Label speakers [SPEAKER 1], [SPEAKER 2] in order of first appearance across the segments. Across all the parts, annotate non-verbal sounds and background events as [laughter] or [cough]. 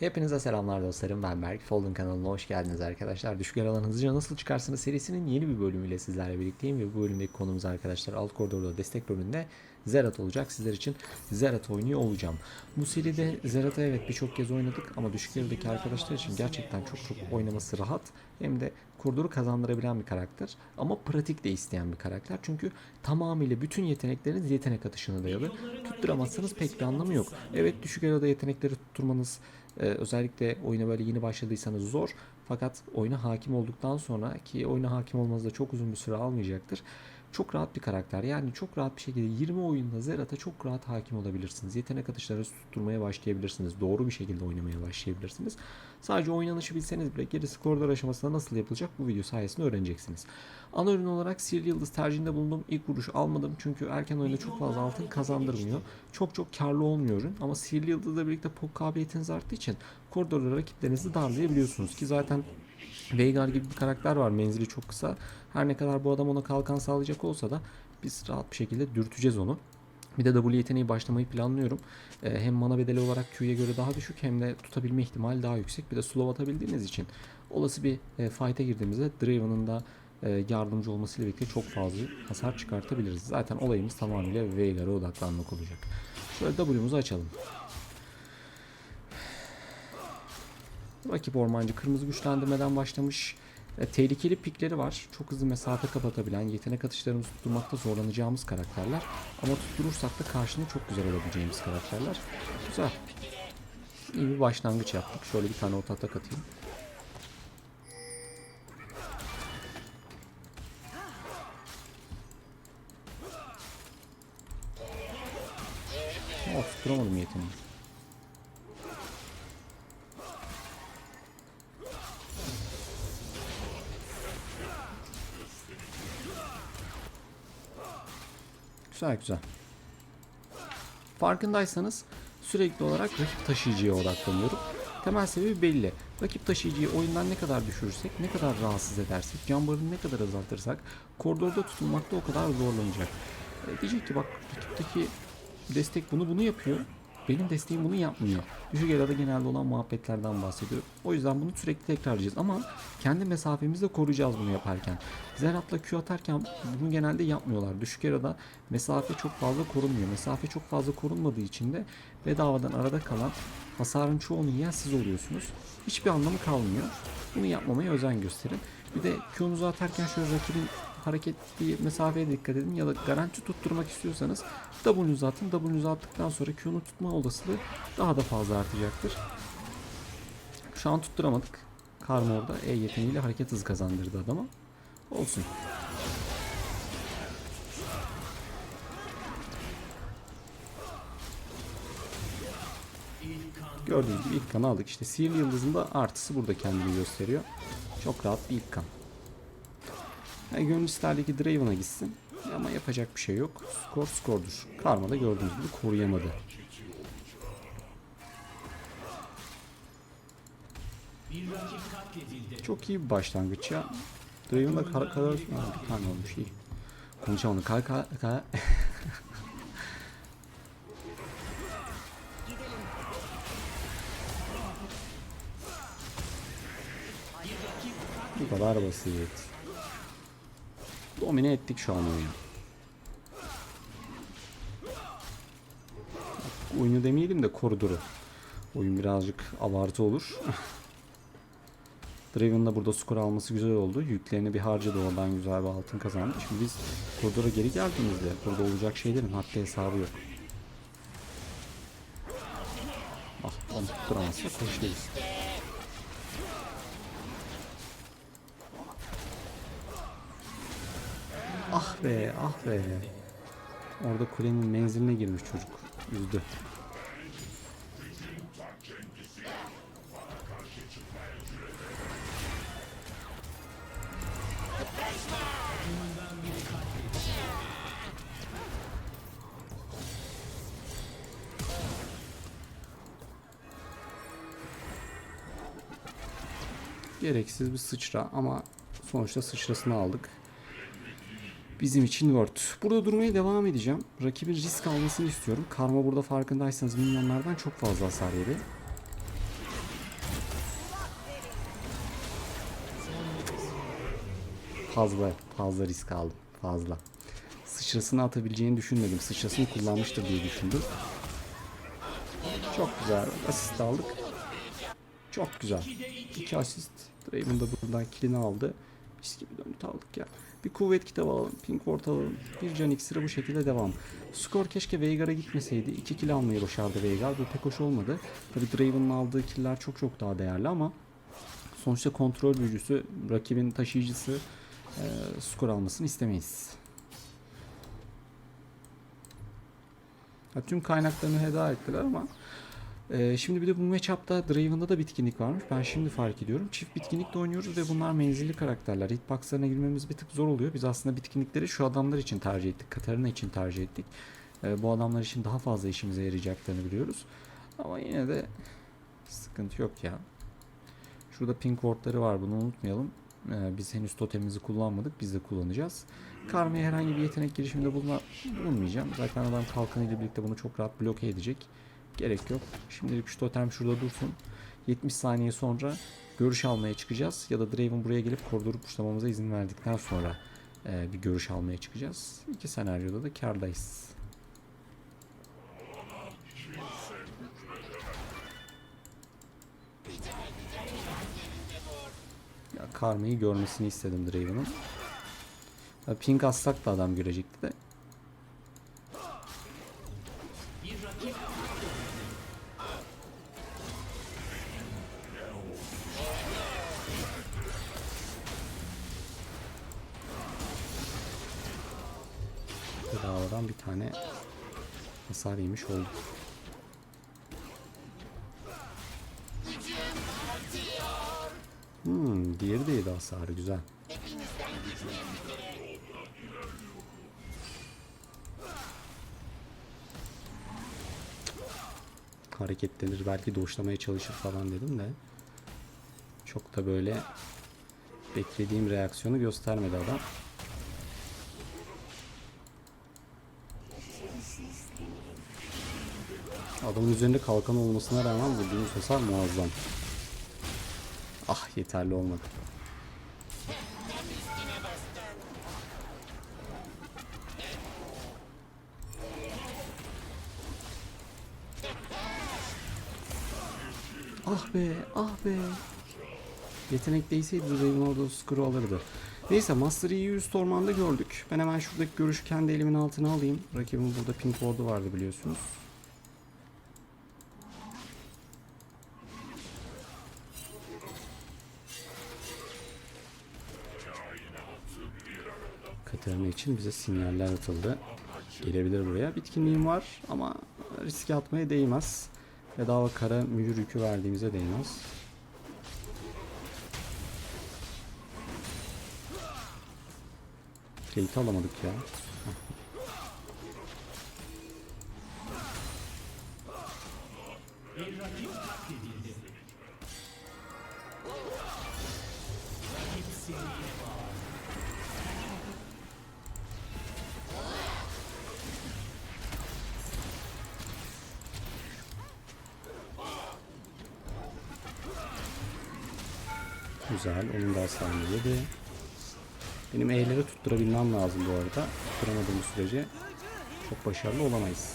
[SPEAKER 1] Hepinize selamlar dostlarım ben Berk. Folding kanalına hoş geldiniz arkadaşlar. Düşük alan hızlıca nasıl çıkarsınız serisinin yeni bir bölümüyle sizlerle birlikteyim. Ve bu bölümdeki konumuz arkadaşlar alt koridorda destek bölümünde Zerat olacak. Sizler için Zerat oynuyor olacağım. Bu seride Zerat'ı evet birçok kez oynadık ama düşük yarıdaki arkadaşlar için gerçekten çok çok oynaması rahat. Hem de koridoru kazandırabilen bir karakter. Ama pratik de isteyen bir karakter. Çünkü tamamıyla bütün yetenekleriniz yetenek atışına dayalı. Tutturamazsanız pek bir anlamı yok. Evet düşük arada yetenekleri tutturmanız ee, özellikle oyuna böyle yeni başladıysanız zor. Fakat oyuna hakim olduktan sonra ki oyuna hakim olmanız da çok uzun bir süre almayacaktır. Çok rahat bir karakter. Yani çok rahat bir şekilde 20 oyunda Zerat'a çok rahat hakim olabilirsiniz. Yetenek atışları tutturmaya başlayabilirsiniz. Doğru bir şekilde oynamaya başlayabilirsiniz. Sadece oynanışı bilseniz bile gerisi koridor aşamasında nasıl yapılacak bu video sayesinde öğreneceksiniz. Ana ürün olarak Sihirli Yıldız tercihinde bulundum. İlk vuruş almadım çünkü erken oyunda çok fazla altın kazandırmıyor. Çok çok karlı olmuyor ürün ama Sihirli Yıldız'la birlikte pok kabiliyetiniz arttığı için koridorda rakiplerinizi darlayabiliyorsunuz ki zaten Veigar gibi bir karakter var menzili çok kısa. Her ne kadar bu adam ona kalkan sağlayacak olsa da biz rahat bir şekilde dürteceğiz onu. Bir de W yeteneği başlamayı planlıyorum. Ee, hem mana bedeli olarak Q'ya göre daha düşük hem de tutabilme ihtimali daha yüksek. Bir de slow atabildiğiniz için olası bir e, fight'e girdiğimizde Draven'ın da e, yardımcı olmasıyla birlikte çok fazla hasar çıkartabiliriz. Zaten olayımız tamamıyla Veigar'a odaklanmak olacak. Şöyle W'muzu açalım. Rakip ormancı kırmızı güçlendirmeden başlamış. E, tehlikeli pikleri var. Çok hızlı mesafe kapatabilen, yetenek atışlarımızı tutturmakta zorlanacağımız karakterler. Ama tutturursak da karşında çok güzel olabileceğimiz karakterler. Güzel. İyi bir başlangıç yaptık. Şöyle bir tane orta atak atayım. Oh, tutturamadım yeteneği. Güzel güzel. Farkındaysanız sürekli olarak rakip taşıyıcıya odaklanıyorum. Temel sebebi belli. Rakip taşıyıcıyı oyundan ne kadar düşürürsek, ne kadar rahatsız edersek, can ne kadar azaltırsak koridorda tutulmakta o kadar zorlanacak. E, diyecek ki bak rakipteki destek bunu bunu yapıyor. Benim desteğim bunu yapmıyor. Düşük arada genelde olan muhabbetlerden bahsediyorum. O yüzden bunu sürekli tekrarlayacağız ama kendi mesafemizi de koruyacağız bunu yaparken. Zerat'la Q atarken bunu genelde yapmıyorlar. Düşük arada mesafe çok fazla korunmuyor. Mesafe çok fazla korunmadığı için de bedavadan arada kalan hasarın çoğunu yiyen siz oluyorsunuz. Hiçbir anlamı kalmıyor. Bunu yapmamaya özen gösterin. Bir de Q'nuzu atarken şöyle rakibin hareketli mesafeye dikkat edin ya da garanti tutturmak istiyorsanız W'nuzu atın. W'nuzu attıktan sonra Q'nu tutma olasılığı daha da fazla artacaktır. Şu an tutturamadık. Karma orada E yeteneğiyle hareket hızı kazandırdı adama. Olsun. Gördüğünüz gibi ilk kanı aldık. İşte Sihirli Yıldız'ın da artısı burada kendini gösteriyor. Çok rahat bir ilk kan. Yani gönül isterdi Draven'a gitsin. Ama yapacak bir şey yok. Skor skordur. Karma da gördüğünüz gibi koruyamadı. Çok iyi bir başlangıç ya. Draven'da kar kadar Ha, bir tane olmuş iyi. Konuşamadım. Kar kar kar. [laughs] Bu kadar basit. Domine ettik şu an oyunu. Oyunu demeyelim de koridoru. Oyun birazcık abartı olur. [laughs] Draven'ın da burada skor alması güzel oldu. Yüklerini bir harcadı oradan güzel bir altın kazandı. Şimdi biz koridora geri geldiğimizde burada olacak şeylerin haddi hesabı yok. Ah onu tutturamazsak hoş be ah be. Orada kulenin menziline girmiş çocuk. Üzdü. Gereksiz bir sıçra ama sonuçta sıçrasını aldık bizim için worth. Burada durmaya devam edeceğim. Rakibin risk almasını istiyorum. Karma burada farkındaysanız milyonlardan çok fazla hasar yedi. Fazla, fazla risk aldım. Fazla. Sıçrasını atabileceğini düşünmedim. Sıçrasını kullanmıştır diye düşündüm. Çok güzel. Asist aldık. Çok güzel. İki asist. Draven da buradan kilini aldı. Mis gibi dönüt aldık ya. Bir kuvvet kitabı alalım. Pink Ward alalım. Bir can iksiri bu şekilde devam. Skor keşke Veigar'a gitmeseydi. 2 kill almayı başardı Veigar. Bu pek hoş olmadı. Tabi Draven'ın aldığı killer çok çok daha değerli ama sonuçta kontrol büyücüsü, rakibin taşıyıcısı e, skor almasını istemeyiz. Ya, tüm kaynaklarını heda ettiler ama ee, şimdi bir de bu matchup'ta Draven'da da bitkinlik varmış. Ben şimdi fark ediyorum. Çift bitkinlikle oynuyoruz ve bunlar menzilli karakterler. Hitbox'larına girmemiz bir tık zor oluyor. Biz aslında bitkinlikleri şu adamlar için tercih ettik. Katarina için tercih ettik. Ee, bu adamlar için daha fazla işimize yarayacaklarını biliyoruz. Ama yine de sıkıntı yok ya. Şurada pink wardları var. Bunu unutmayalım. Ee, biz henüz totemimizi kullanmadık. Biz de kullanacağız. Karma'ya herhangi bir yetenek girişiminde bulunma, bulunmayacağım. Zaten adam kalkanıyla birlikte bunu çok rahat bloke edecek. Gerek yok. Şimdilik şu totem şurada dursun. 70 saniye sonra görüş almaya çıkacağız. Ya da Draven buraya gelip koridoru puşlamamıza izin verdikten sonra e, bir görüş almaya çıkacağız. İki senaryoda da kardayız. Ya Karma'yı görmesini istedim Draven'ın. Pink atsak da adam görecekti de. Bedavadan bir tane hasar yemiş olduk. Hmm, diğeri de yedi hasarı güzel. Hareketlenir belki doğuşlamaya çalışır falan dedim de çok da böyle beklediğim reaksiyonu göstermedi adam. Adamın üzerinde kalkan olmasına rağmen vurduğumuz hasar muazzam. Ah yeterli olmadı. Ah be, ah be. Yetenek değseydi Draven orada skoru alırdı. Neyse Master Yi'yi üst gördük. Ben hemen şuradaki görüşü kendi elimin altına alayım. Rakibin burada pink ward'u vardı biliyorsunuz. Katerina için bize sinyaller atıldı. Gelebilir buraya. Bitkinliğim var ama riske atmaya değmez. Bedava kara mühür yükü verdiğimize değmez. Plate alamadık ya. Güzel. Onun da hasarını yedi. Benim E'leri tutturabilmem lazım bu arada. Tutturamadığım sürece çok başarılı olamayız.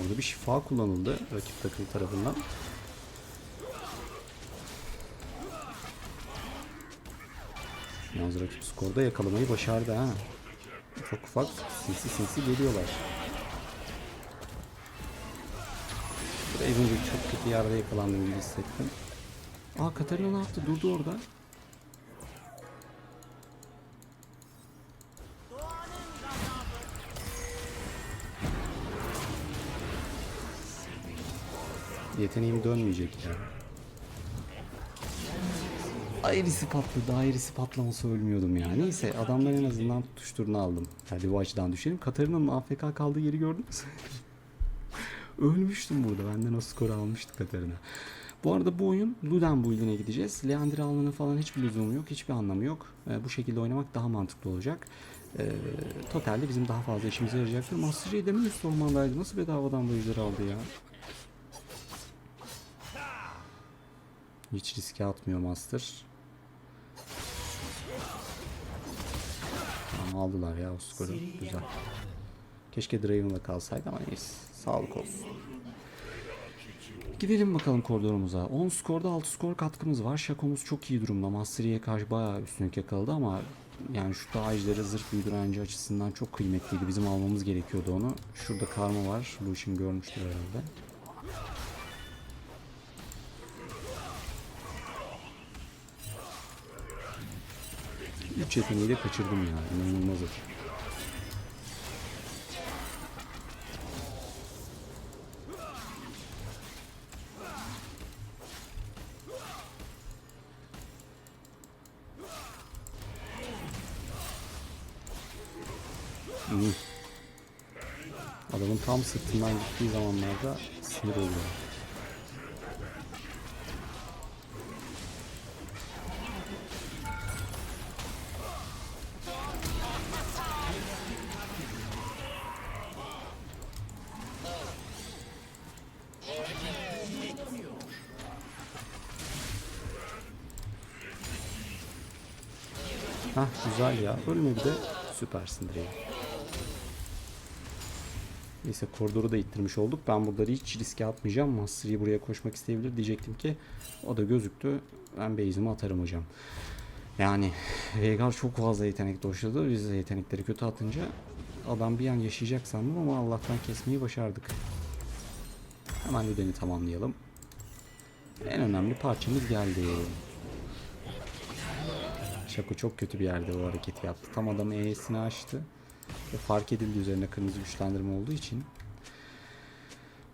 [SPEAKER 1] Orada bir şifa kullanıldı rakip takım tarafından. Yalnız rakip skorda yakalamayı başardı ha. Çok ufak sinsi sinsi geliyorlar. Raven'cik çok kötü yerde yakalandığımı gibi hissettim. Aa Katarina ne yaptı? Durdu orada. Yeteneğim dönmeyecek ya. Ayrısı patladı. Ayrısı patlaması ölmüyordum ya. Neyse adamlar en azından tutuşturunu aldım. Hadi bu açıdan düşelim. Katarina'nın AFK kaldığı yeri gördünüz mü? [laughs] Ölmüştüm burada. Benden o skoru almıştı Katarina. Bu arada bu oyun Luden build'ine gideceğiz. Leandri almanın falan hiçbir lüzumu yok. Hiçbir anlamı yok. Ee, bu şekilde oynamak daha mantıklı olacak. Ee, totalde bizim daha fazla işimize yarayacaktır. Master Yi demin üst ormandaydı. Nasıl bedavadan bu ejderi aldı ya? Hiç riske atmıyor Master. Tamam aldılar ya o skoru. Güzel. Keşke Draven'la kalsaydı ama neyse. Sağlık olsun. Gidelim bakalım koridorumuza. 10 skorda 6 skor katkımız var. Şakomuz çok iyi durumda. Mastery'e karşı bayağı üstünlük yakaladı ama yani şu da ejderi zırh büyü direnci açısından çok kıymetliydi. Bizim almamız gerekiyordu onu. Şurada karma var. Bu işin görmüştür herhalde. Üç yeteneği de kaçırdım ya. İnanılmaz o. Adamın tam sırtından gittiği zamanlarda sinir oluyor. Hah güzel ya. Ölmedi de süpersin Drake. Neyse koridoru da ittirmiş olduk. Ben burada hiç riske atmayacağım. Mastery buraya koşmak isteyebilir diyecektim ki o da gözüktü. Ben base'imi atarım hocam. Yani Veigar çok fazla yetenek doşladı. Biz de yetenekleri kötü atınca adam bir an yaşayacak sandım ama Allah'tan kesmeyi başardık. Hemen Luden'i tamamlayalım. En önemli parçamız geldi. Şako çok kötü bir yerde o hareketi yaptı. Tam adam E'sini açtı. Ve fark edildi üzerine kırmızı güçlendirme olduğu için.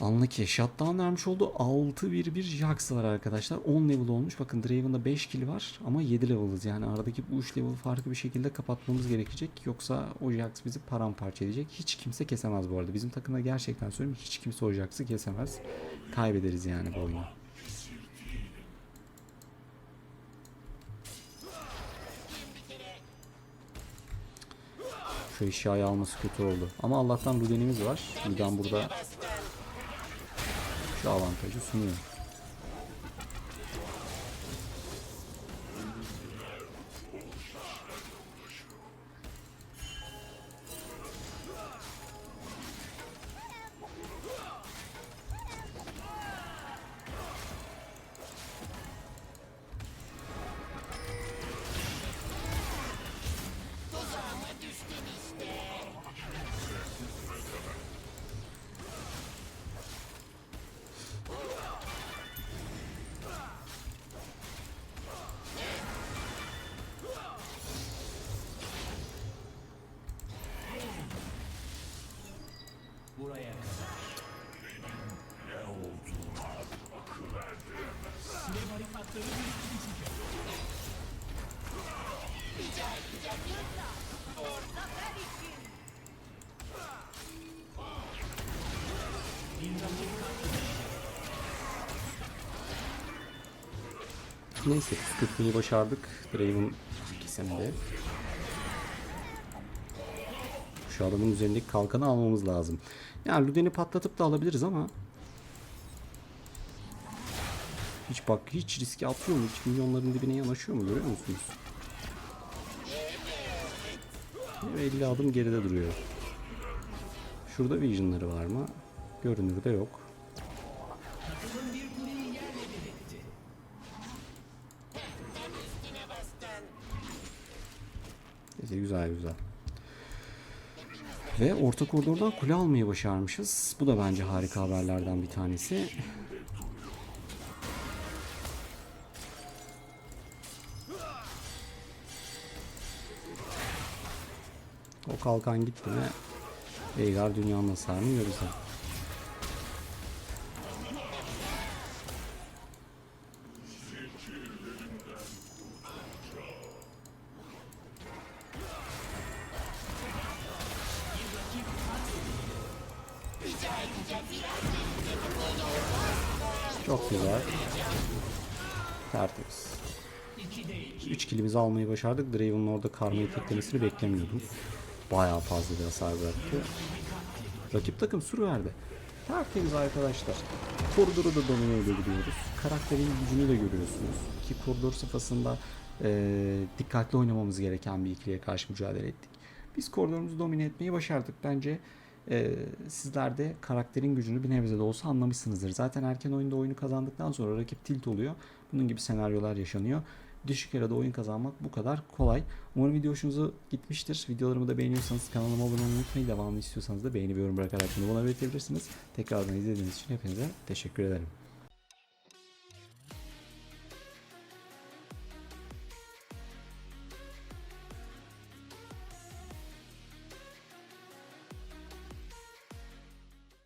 [SPEAKER 1] Anla ki shutdown vermiş oldu. 6-1-1 Jax var arkadaşlar. 10 level olmuş. Bakın Draven'da 5 kill var ama 7 level'ız. Yani aradaki bu 3 level farkı bir şekilde kapatmamız gerekecek. Yoksa o Jax bizi paramparça edecek. Hiç kimse kesemez bu arada. Bizim takımda gerçekten söyleyeyim hiç kimse o Jax'ı kesemez. Kaybederiz yani bu oyunu. Şu eşyayı alması kötü oldu. Ama Allah'tan Luden'imiz var. Luden burada şu avantajı sunuyor. Neyse püskürtmeyi başardık. Draven kesemde. Şu adamın üzerindeki kalkanı almamız lazım. Yani Luden'i patlatıp da alabiliriz ama hiç bak hiç riske atıyor mu? Hiç milyonların dibine yanaşıyor mu? Görüyor musunuz? Ve 50 adım geride duruyor. Şurada visionları var mı? Görünürde yok. Neyse güzel güzel. Ve orta koridordan kule almayı başarmışız. Bu da bence harika haberlerden bir tanesi. O kalkan gitti mi Veigar dünyanın hasarını görürüz. Çok güzel. Tertemiz. 3 kilimizi almayı başardık. Draven'ın orada karmayı teklemesini beklemiyordum. Bayağı fazla bir hasar bıraktı. Rakip takım sur verdi. Tertemiz arkadaşlar. Koridoru da domine edebiliyoruz. Karakterin gücünü de görüyorsunuz. Ki koridor safhasında eee, dikkatli oynamamız gereken bir ikiliye karşı mücadele ettik. Biz koridorumuzu domine etmeyi başardık. Bence eee, sizler de karakterin gücünü bir nebze de olsa anlamışsınızdır. Zaten erken oyunda oyunu kazandıktan sonra rakip tilt oluyor. Bunun gibi senaryolar yaşanıyor. Düşük yarıda oyun kazanmak bu kadar kolay. Umarım video hoşunuza gitmiştir. Videolarımı da beğeniyorsanız kanalıma abone olmayı unutmayın. Devamını istiyorsanız da beğeni ve yorum bırakarak bunu bana belirtebilirsiniz. Tekrardan izlediğiniz için hepinize teşekkür ederim.